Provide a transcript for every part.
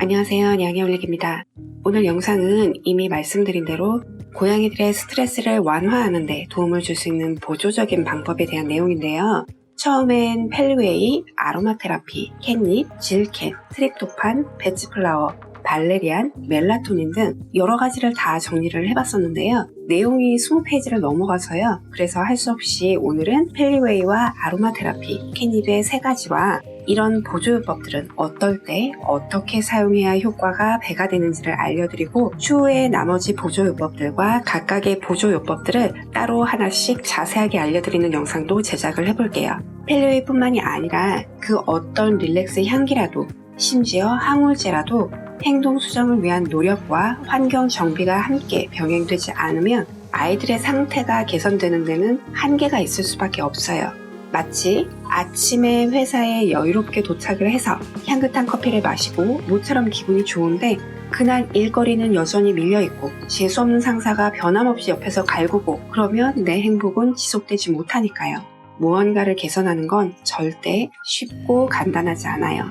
안녕하세요. 냥이올릭입니다. 오늘 영상은 이미 말씀드린 대로 고양이들의 스트레스를 완화하는 데 도움을 줄 수 있는 보조적인 방법에 대한 내용인데요. 처음엔 펠리웨이, 아로마 테라피, 캣닙, 질캔, 트립토판, 배치플라워, 발레리안, 멜라토닌 등 여러 가지를 다 정리를 해봤었는데요. 내용이 20페이지를 넘어가서요. 그래서 할 수 없이 오늘은 펠리웨이와 아로마 테라피, 캣닙의 세 가지와 이런 보조요법들은 어떨 때 어떻게 사용해야 효과가 배가 되는지를 알려드리고 추후에 나머지 보조요법들과 각각의 보조요법들을 따로 하나씩 자세하게 알려드리는 영상도 제작을 해볼게요. 펠리웨이뿐만이 아니라 그 어떤 릴렉스 향기라도 심지어 항우제라도 행동 수정을 위한 노력과 환경 정비가 함께 병행되지 않으면 아이들의 상태가 개선되는 데는 한계가 있을 수밖에 없어요. 마치 아침에 회사에 여유롭게 도착을 해서 향긋한 커피를 마시고 모처럼 기분이 좋은데 그날 일거리는 여전히 밀려있고 재수없는 상사가 변함없이 옆에서 갈구고 그러면 내 행복은 지속되지 못하니까요. 무언가를 개선하는 건 절대 쉽고 간단하지 않아요.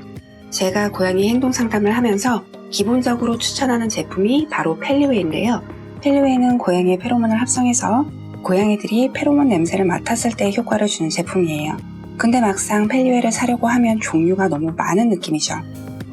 제가 고양이 행동 상담을 하면서 기본적으로 추천하는 제품이 바로 펠리웨이인데요. 펠리웨이는 고양이의 페로몬을 합성해서 고양이들이 페로몬 냄새를 맡았을 때 효과를 주는 제품이에요. 근데 막상 펠리웨이를 사려고 하면 종류가 너무 많은 느낌이죠.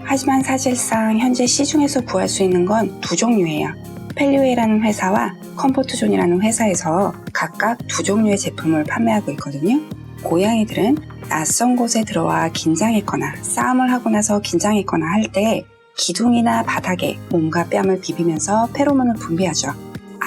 하지만 사실상 현재 시중에서 구할 수 있는 건 두 종류예요. 펠리웨이라는 회사와 컴포트존이라는 회사에서 각각 두 종류의 제품을 판매하고 있거든요. 고양이들은 낯선 곳에 들어와 긴장했거나 싸움을 하고 나서 긴장했거나 할 때 기둥이나 바닥에 몸과 뺨을 비비면서 페로몬을 분비하죠.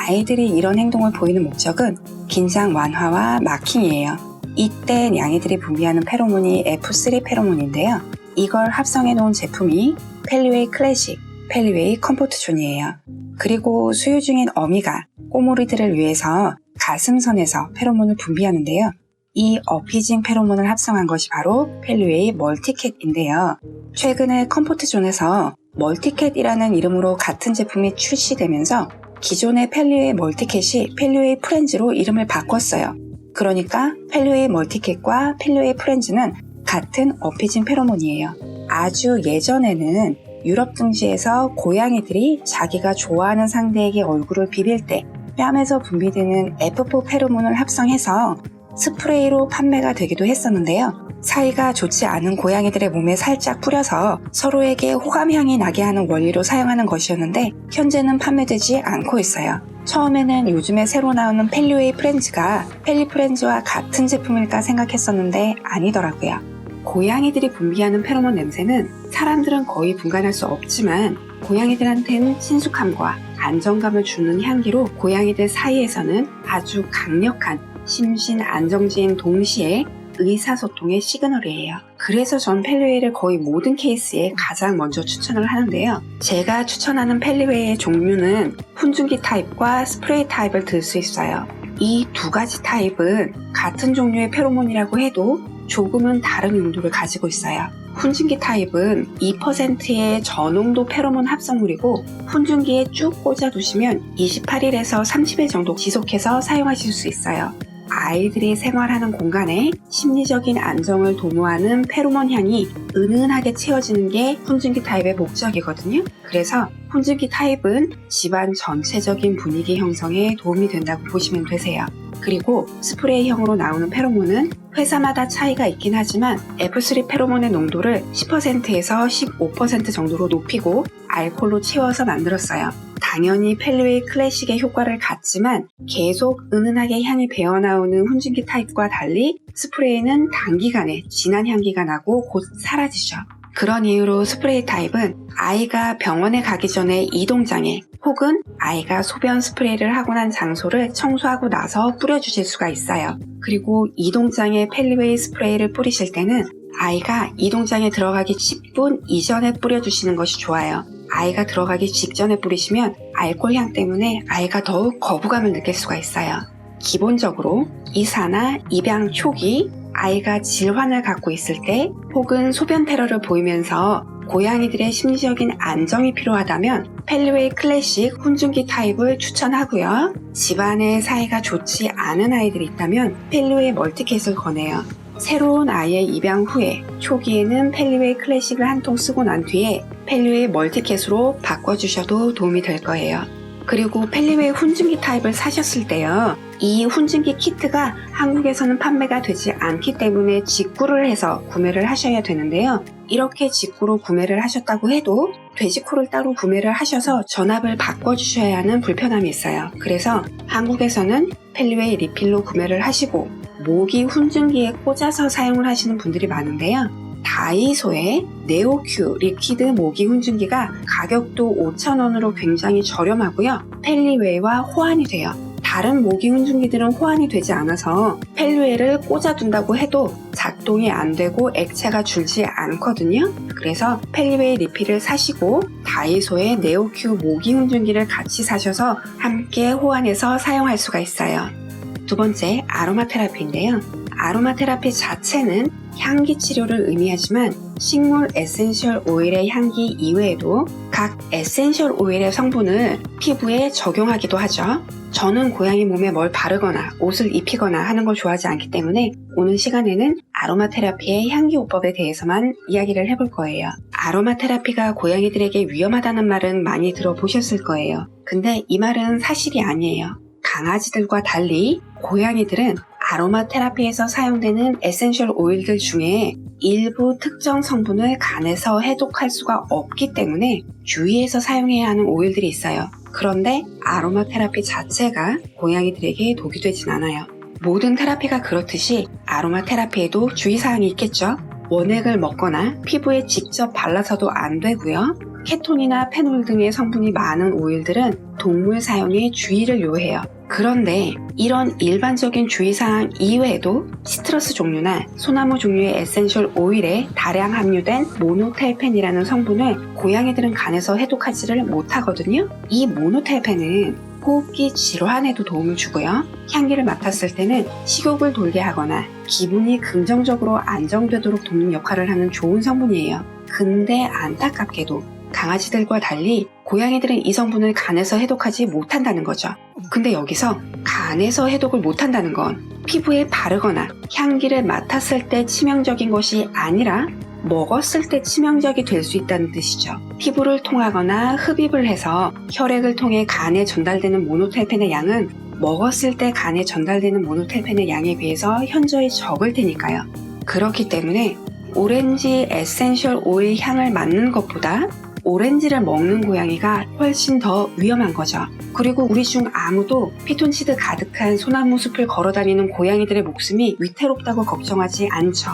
아이들이 이런 행동을 보이는 목적은 긴장 완화와 마킹이에요. 이때 냥이들이 분비하는 페로몬이 F3 페로몬인데요. 이걸 합성해 놓은 제품이 펠리웨이 클래식, 펠리웨이 컴포트존이에요. 그리고 수유 중인 어미가 꼬모리들을 위해서 가슴선에서 페로몬을 분비하는데요. 이 어피징 페로몬을 합성한 것이 바로 펠리웨이 멀티캣인데요. 최근에 컴포트존에서 멀티캣이라는 이름으로 같은 제품이 출시되면서 기존의 펠리웨이 멀티캣이 펠리웨이 프렌즈로 이름을 바꿨어요. 그러니까 펠리웨이 멀티캣과 펠리웨이 프렌즈는 같은 어피징 페로몬이에요. 아주 예전에는 유럽 등지에서 고양이들이 자기가 좋아하는 상대에게 얼굴을 비빌 때 뺨에서 분비되는 F4 페로몬을 합성해서 스프레이로 판매가 되기도 했었는데요. 사이가 좋지 않은 고양이들의 몸에 살짝 뿌려서 서로에게 호감향이 나게 하는 원리로 사용하는 것이었는데 현재는 판매되지 않고 있어요. 처음에는 요즘에 새로 나오는 펠리웨이 프렌즈가 펠리 프렌즈와 같은 제품일까 생각했었는데 아니더라고요. 고양이들이 분비하는 페로몬 냄새는 사람들은 거의 분간할 수 없지만 고양이들한테는 친숙함과 안정감을 주는 향기로 고양이들 사이에서는 아주 강력한 심신 안정지행 동시에 의사소통의 시그널이에요. 그래서 전 펠리웨이를 거의 모든 케이스에 가장 먼저 추천을 하는데요. 제가 추천하는 펠리웨이의 종류는 훈증기 타입과 스프레이 타입을 들 수 있어요. 이 두 가지 타입은 같은 종류의 페로몬이라고 해도 조금은 다른 용도를 가지고 있어요. 훈증기 타입은 2%의 저농도 페로몬 합성물이고 훈증기에 쭉 꽂아두시면 28일에서 30일 정도 지속해서 사용하실 수 있어요. 아이들이 생활하는 공간에 심리적인 안정을 도모하는 페로몬 향이 은은하게 채워지는 게 훈증기 타입의 목적이거든요. 그래서 훈증기 타입은 집안 전체적인 분위기 형성에 도움이 된다고 보시면 되세요. 그리고 스프레이형으로 나오는 페로몬은 회사마다 차이가 있긴 하지만 F3 페로몬의 농도를 10%에서 15% 정도로 높이고 알코올로 채워서 만들었어요. 당연히 펠리웨이 클래식의 효과를 갖지만 계속 은은하게 향이 배어나오는 훈증기 타입과 달리 스프레이는 단기간에 진한 향기가 나고 곧 사라지죠. 그런 이유로 스프레이 타입은 아이가 병원에 가기 전에 이동장에 혹은 아이가 소변 스프레이를 하고 난 장소를 청소하고 나서 뿌려주실 수가 있어요. 그리고 이동장에 펠리웨이 스프레이를 뿌리실 때는 아이가 이동장에 들어가기 10분 이전에 뿌려주시는 것이 좋아요. 아이가 들어가기 직전에 뿌리시면 알코올 향 때문에 아이가 더욱 거부감을 느낄 수가 있어요. 기본적으로 이사나 입양 초기 아이가 질환을 갖고 있을 때 혹은 소변 테러를 보이면서 고양이들의 심리적인 안정이 필요하다면 펠리웨이 클래식 훈증기 타입을 추천하고요. 집안의 사이가 좋지 않은 아이들이 있다면 펠리웨이 멀티캣을 권해요. 새로운 아이의 입양 후에 초기에는 펠리웨이 클래식을 한 통 쓰고 난 뒤에 펠리웨이 멀티캣으로 바꿔주셔도 도움이 될 거예요. 그리고 펠리웨이 훈증기 타입을 사셨을 때요. 이 훈증기 키트가 한국에서는 판매가 되지 않기 때문에 직구를 해서 구매를 하셔야 되는데요. 이렇게 직구로 구매를 하셨다고 해도 돼지코를 따로 구매를 하셔서 전압을 바꿔주셔야 하는 불편함이 있어요. 그래서 한국에서는 펠리웨이 리필로 구매를 하시고 모기 훈증기에 꽂아서 사용을 하시는 분들이 많은데요. 다이소의 네오큐 리퀴드 모기 훈증기가 가격도 5,000원으로 굉장히 저렴하고요. 펠리웨이와 호환이 돼요. 다른 모기 훈증기들은 호환이 되지 않아서 펠리웨이를 꽂아둔다고 해도 작동이 안 되고 액체가 줄지 않거든요. 그래서 펠리웨이 리필을 사시고 다이소의 네오큐 모기 훈증기를 같이 사셔서 함께 호환해서 사용할 수가 있어요. 두 번째, 아로마 테라피인데요. 아로마 테라피 자체는 향기 치료를 의미하지만 식물 에센셜 오일의 향기 이외에도 각 에센셜 오일의 성분을 피부에 적용하기도 하죠. 저는 고양이 몸에 뭘 바르거나 옷을 입히거나 하는 걸 좋아하지 않기 때문에 오늘 시간에는 아로마 테라피의 향기 요법에 대해서만 이야기를 해볼 거예요. 아로마 테라피가 고양이들에게 위험하다는 말은 많이 들어보셨을 거예요. 근데 이 말은 사실이 아니에요. 강아지들과 달리 고양이들은 아로마 테라피에서 사용되는 에센셜 오일들 중에 일부 특정 성분을 간에서 해독할 수가 없기 때문에 주의해서 사용해야 하는 오일들이 있어요. 그런데 아로마 테라피 자체가 고양이들에게 독이 되진 않아요. 모든 테라피가 그렇듯이 아로마 테라피에도 주의사항이 있겠죠? 원액을 먹거나 피부에 직접 발라서도 안 되고요. 케톤이나 페놀 등의 성분이 많은 오일들은 동물 사용에 주의를 요해요. 그런데 이런 일반적인 주의사항 이외에도 시트러스 종류나 소나무 종류의 에센셜 오일에 다량 함유된 모노텔펜이라는 성분을 고양이들은 간에서 해독하지를 못하거든요. 이 모노텔펜은 호흡기 질환에도 도움을 주고요. 향기를 맡았을 때는 식욕을 돌게 하거나 기분이 긍정적으로 안정되도록 돕는 역할을 하는 좋은 성분이에요. 근데 안타깝게도 강아지들과 달리 고양이들은 이 성분을 간에서 해독하지 못한다는 거죠. 근데 여기서 간에서 해독을 못한다는 건 피부에 바르거나 향기를 맡았을 때 치명적인 것이 아니라 먹었을 때 치명적이 될 수 있다는 뜻이죠. 피부를 통하거나 흡입을 해서 혈액을 통해 간에 전달되는 모노텔펜의 양은 먹었을 때 간에 전달되는 모노텔펜의 양에 비해서 현저히 적을 테니까요. 그렇기 때문에 오렌지 에센셜 오일 향을 맡는 것보다 오렌지를 먹는 고양이가 훨씬 더 위험한 거죠. 그리고 우리 중 아무도 피톤치드 가득한 소나무 숲을 걸어 다니는 고양이들의 목숨이 위태롭다고 걱정하지 않죠.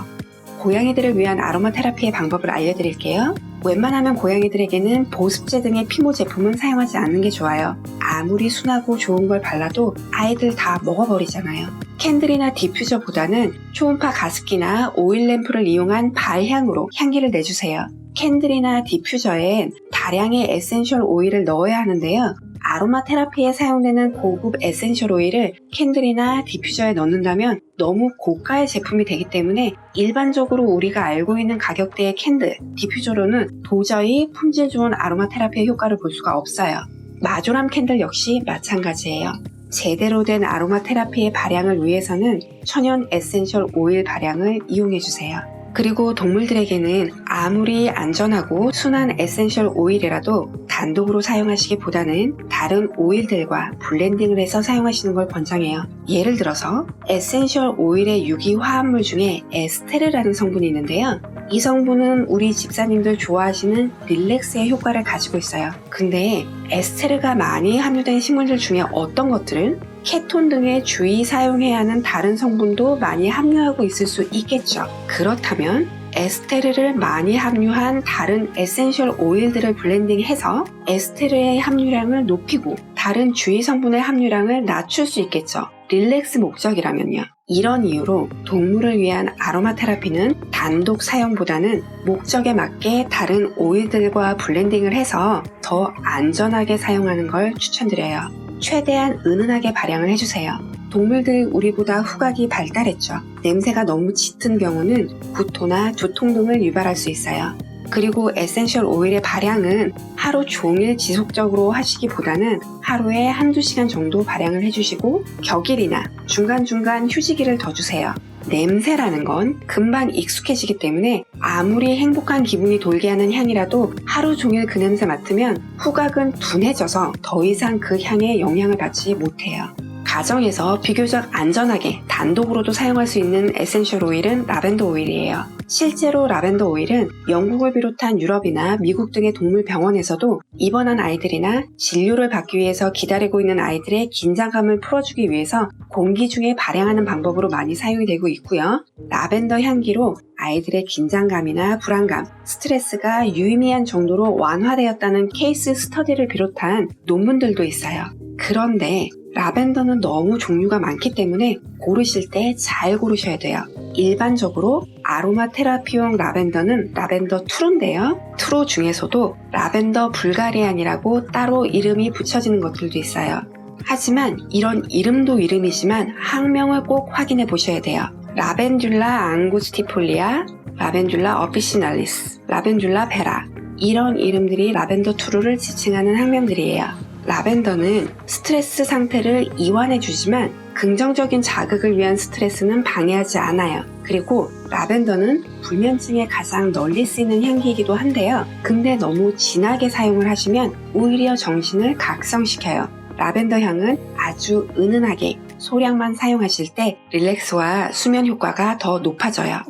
고양이들을 위한 아로마 테라피의 방법을 알려드릴게요. 웬만하면 고양이들에게는 보습제 등의 피모 제품은 사용하지 않는 게 좋아요. 아무리 순하고 좋은 걸 발라도 아이들 다 먹어버리잖아요. 캔들이나 디퓨저보다는 초음파 가습기나 오일 램프를 이용한 발향으로 향기를 내주세요. 캔들이나 디퓨저엔 다량의 에센셜 오일을 넣어야 하는데요. 아로마 테라피에 사용되는 고급 에센셜 오일을 캔들이나 디퓨저에 넣는다면 너무 고가의 제품이 되기 때문에 일반적으로 우리가 알고 있는 가격대의 캔들, 디퓨저로는 도저히 품질 좋은 아로마 테라피의 효과를 볼 수가 없어요. 마조람 캔들 역시 마찬가지예요. 제대로 된 아로마 테라피의 발향을 위해서는 천연 에센셜 오일 발향을 이용해 주세요. 그리고 동물들에게는 아무리 안전하고 순한 에센셜 오일이라도 단독으로 사용하시기보다는 다른 오일들과 블렌딩을 해서 사용하시는 걸 권장해요. 예를 들어서 에센셜 오일의 유기 화합물 중에 에스테르라는 성분이 있는데요. 이 성분은 우리 집사님들 좋아하시는 릴렉스의 효과를 가지고 있어요. 근데 에스테르가 많이 함유된 식물들 중에 어떤 것들은 케톤 등의 주의 사용해야 하는 다른 성분도 많이 함유하고 있을 수 있겠죠. 그렇다면 에스테르를 많이 함유한 다른 에센셜 오일들을 블렌딩해서 에스테르의 함유량을 높이고 다른 주의 성분의 함유량을 낮출 수 있겠죠. 릴렉스 목적이라면요. 이런 이유로 동물을 위한 아로마 테라피는 단독 사용보다는 목적에 맞게 다른 오일들과 블렌딩을 해서 더 안전하게 사용하는 걸 추천드려요. 최대한 은은하게 발향을 해주세요. 동물들 우리보다 후각이 발달했죠. 냄새가 너무 짙은 경우는 구토나 두통 등을 유발할 수 있어요. 그리고 에센셜 오일의 발향은 하루 종일 지속적으로 하시기보다는 하루에 한두 시간 정도 발향을 해주시고 격일이나 중간중간 휴지기를 더 주세요. 냄새라는 건 금방 익숙해지기 때문에 아무리 행복한 기분이 돌게 하는 향이라도 하루 종일 그 냄새 맡으면 후각은 둔해져서 더 이상 그 향에 영향을 받지 못해요. 가정에서 비교적 안전하게 단독으로도 사용할 수 있는 에센셜 오일은 라벤더 오일이에요. 실제로 라벤더 오일은 영국을 비롯한 유럽이나 미국 등의 동물 병원에서도 입원한 아이들이나 진료를 받기 위해서 기다리고 있는 아이들의 긴장감을 풀어주기 위해서 공기 중에 발향하는 방법으로 많이 사용이 되고 있고요. 라벤더 향기로 아이들의 긴장감이나 불안감, 스트레스가 유의미한 정도로 완화되었다는 케이스 스터디를 비롯한 논문들도 있어요. 그런데 라벤더는 너무 종류가 많기 때문에 고르실 때 잘 고르셔야 돼요. 일반적으로 아로마 테라피용 라벤더는 라벤더 투루인데요. 투루 중에서도 라벤더 불가리안이라고 따로 이름이 붙여지는 것들도 있어요. 하지만 이런 이름도 이름이지만 학명을 꼭 확인해 보셔야 돼요. 라벤듈라 앙구스티폴리아, 라벤듈라 어피시날리스, 라벤듈라 베라 이런 이름들이 라벤더 투루를 지칭하는 학명들이에요. 라벤더는 스트레스 상태를 이완해 주지만 긍정적인 자극을 위한 스트레스는 방해하지 않아요. 그리고 라벤더는 불면증에 가장 널리 쓰이는 향기이기도 한데요. 근데 너무 진하게 사용을 하시면 오히려 정신을 각성시켜요. 라벤더 향은 아주 은은하게 소량만 사용하실 때 릴렉스와 수면 효과가 더 높아져요.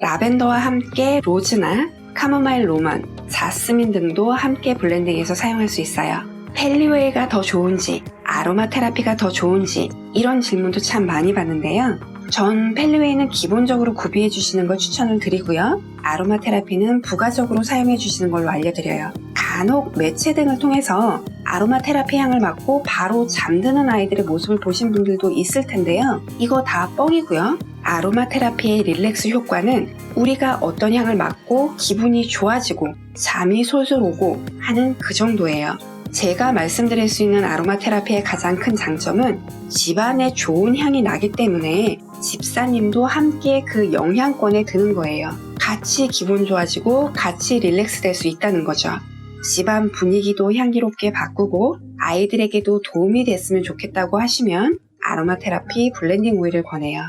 라벤더와 함께 로즈나 카모마일 로먼, 자스민 등도 함께 블렌딩해서 사용할 수 있어요. 펠리웨이가 더 좋은지, 아로마 테라피가 더 좋은지 이런 질문도 참 많이 받는데요. 전 펠리웨이는 기본적으로 구비해 주시는 걸 추천을 드리고요. 아로마 테라피는 부가적으로 사용해 주시는 걸로 알려드려요. 간혹 매체 등을 통해서 아로마 테라피 향을 맡고 바로 잠드는 아이들의 모습을 보신 분들도 있을 텐데요. 이거 다 뻥이고요. 아로마 테라피의 릴렉스 효과는 우리가 어떤 향을 맡고 기분이 좋아지고 잠이 솔솔 오고 하는 그 정도예요. 제가 말씀드릴 수 있는 아로마 테라피의 가장 큰 장점은 집안에 좋은 향이 나기 때문에 집사님도 함께 그 영향권에 드는 거예요. 같이 기분 좋아지고 같이 릴렉스 될 수 있다는 거죠. 집안 분위기도 향기롭게 바꾸고 아이들에게도 도움이 됐으면 좋겠다고 하시면 아로마 테라피 블렌딩 오일을 권해요.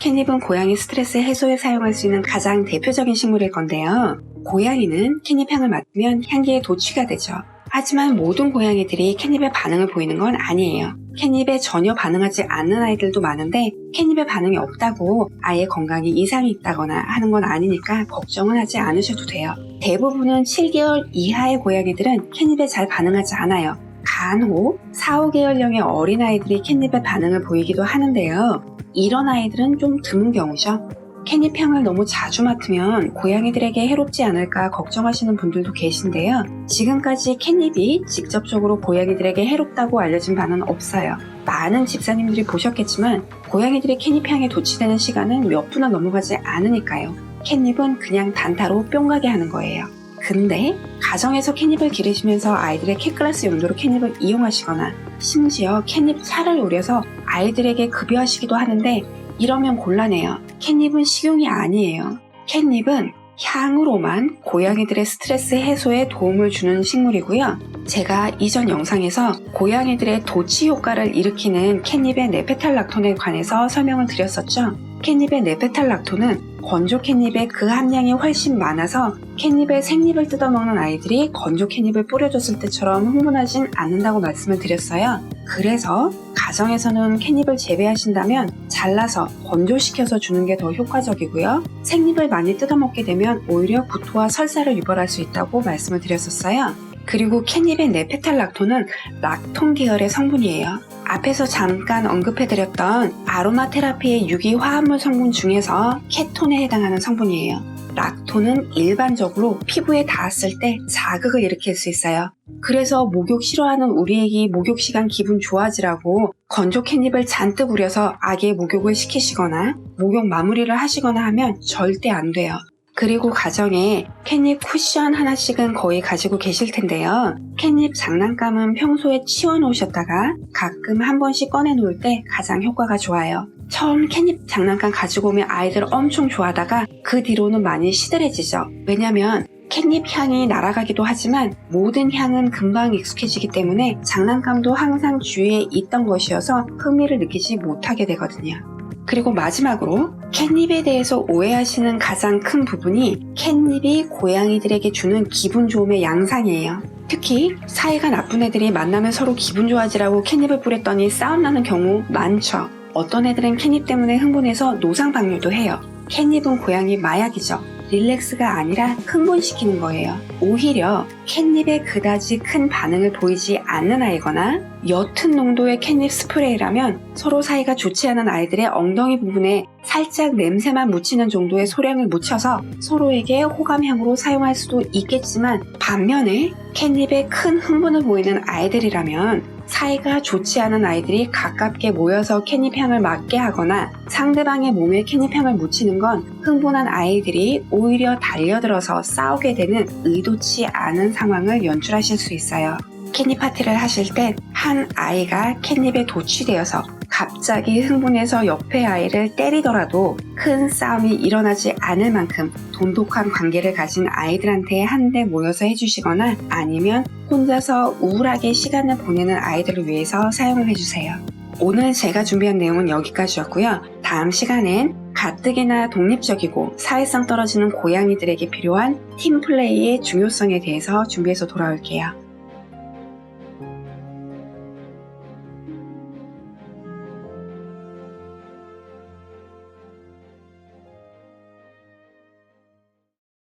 캣닙은 고양이 스트레스 해소에 사용할 수 있는 가장 대표적인 식물일 건데요. 고양이는 캣닙 향을 맡으면 향기에 도취가 되죠. 하지만 모든 고양이들이 캣닙에 반응을 보이는 건 아니에요. 캣닙에 전혀 반응하지 않는 아이들도 많은데 캣닙에 반응이 없다고 아예 건강에 이상이 있다거나 하는 건 아니니까 걱정은 하지 않으셔도 돼요. 대부분은 7개월 이하의 고양이들은 캣닙에 잘 반응하지 않아요. 간혹 4, 5개월령의 어린아이들이 캣닙에 반응을 보이기도 하는데요. 이런 아이들은 좀 드문 경우죠. 캣닙 향을 너무 자주 맡으면 고양이들에게 해롭지 않을까 걱정하시는 분들도 계신데요. 지금까지 캣닙이 직접적으로 고양이들에게 해롭다고 알려진 바는 없어요. 많은 집사님들이 보셨겠지만 고양이들이 캣닙 향에 도취되는 시간은 몇 분을 넘어가지 않으니까요. 캣닙은 그냥 단타로 뿅 가게 하는 거예요. 근데 가정에서 캣닙을 기르시면서 아이들의 캣클래스 용도로 캣닙을 이용하시거나 심지어 캣닙 차를 노려서 아이들에게 급여하시기도 하는데 이러면 곤란해요. 캣닙은 식용이 아니에요. 캣닙은 향으로만 고양이들의 스트레스 해소에 도움을 주는 식물이고요. 제가 이전 영상에서 고양이들의 도치 효과를 일으키는 캣닙의 네페탈락톤에 관해서 설명을 드렸었죠. 캣닙의 네페탈락톤은 건조 캣닙의 그 함량이 훨씬 많아서 캣닙의 생잎을 뜯어먹는 아이들이 건조 캣닙을 뿌려줬을 때처럼 흥분하진 않는다고 말씀을 드렸어요. 그래서 가정에서는 캣닙을 재배하신다면 잘라서 건조시켜서 주는 게 더 효과적이고요. 생잎을 많이 뜯어먹게 되면 오히려 구토와 설사를 유발할 수 있다고 말씀을 드렸었어요. 그리고 캣닙의 네페탈락톤은 락톤 계열의 성분이에요. 앞에서 잠깐 언급해드렸던 아로마 테라피의 유기 화합물 성분 중에서 케톤에 해당하는 성분이에요. 락톤은 일반적으로 피부에 닿았을 때 자극을 일으킬 수 있어요. 그래서 목욕 싫어하는 우리 애기 목욕 시간 기분 좋아지라고 건조 캣닙을 잔뜩 우려서 아기의 목욕을 시키시거나 목욕 마무리를 하시거나 하면 절대 안 돼요. 그리고 가정에 캣닙 쿠션 하나씩은 거의 가지고 계실 텐데요. 캣닙 장난감은 평소에 치워 놓으셨다가 가끔 한 번씩 꺼내 놓을 때 가장 효과가 좋아요. 처음 캣닙 장난감 가지고 오면 아이들 엄청 좋아하다가 그 뒤로는 많이 시들해지죠. 왜냐면 캣닙 향이 날아가기도 하지만 모든 향은 금방 익숙해지기 때문에 장난감도 항상 주위에 있던 것이어서 흥미를 느끼지 못하게 되거든요. 그리고 마지막으로 캣닙에 대해서 오해하시는 가장 큰 부분이 캣닙이 고양이들에게 주는 기분 좋음의 양상이에요. 특히 사이가 나쁜 애들이 만나면 서로 기분 좋아지라고 캣닙을 뿌렸더니 싸움 나는 경우 많죠. 어떤 애들은 캣닙 때문에 흥분해서 노상방뇨도 해요. 캣닙은 고양이 마약이죠. 릴렉스가 아니라 흥분시키는 거예요. 오히려 캣닙에 그다지 큰 반응을 보이지 않는 아이거나 옅은 농도의 캣닙 스프레이라면 서로 사이가 좋지 않은 아이들의 엉덩이 부분에 살짝 냄새만 묻히는 정도의 소량을 묻혀서 서로에게 호감형으로 사용할 수도 있겠지만 반면에 캣닙에 큰 흥분을 보이는 아이들이라면 사이가 좋지 않은 아이들이 가깝게 모여서 캣닙 향을 맡게 하거나 상대방의 몸에 캣닙 향을 묻히는 건 흥분한 아이들이 오히려 달려들어서 싸우게 되는 의도치 않은 상황을 연출하실 수 있어요. 캣닙 파티를 하실 땐 한 아이가 캣닙에 도취되어서 갑자기 흥분해서 옆에 아이를 때리더라도 큰 싸움이 일어나지 않을 만큼 돈독한 관계를 가진 아이들한테 한데 모여서 해주시거나 아니면 혼자서 우울하게 시간을 보내는 아이들을 위해서 사용을 해주세요. 오늘 제가 준비한 내용은 여기까지였고요. 다음 시간엔 가뜩이나 독립적이고 사회성 떨어지는 고양이들에게 필요한 팀플레이의 중요성에 대해서 준비해서 돌아올게요.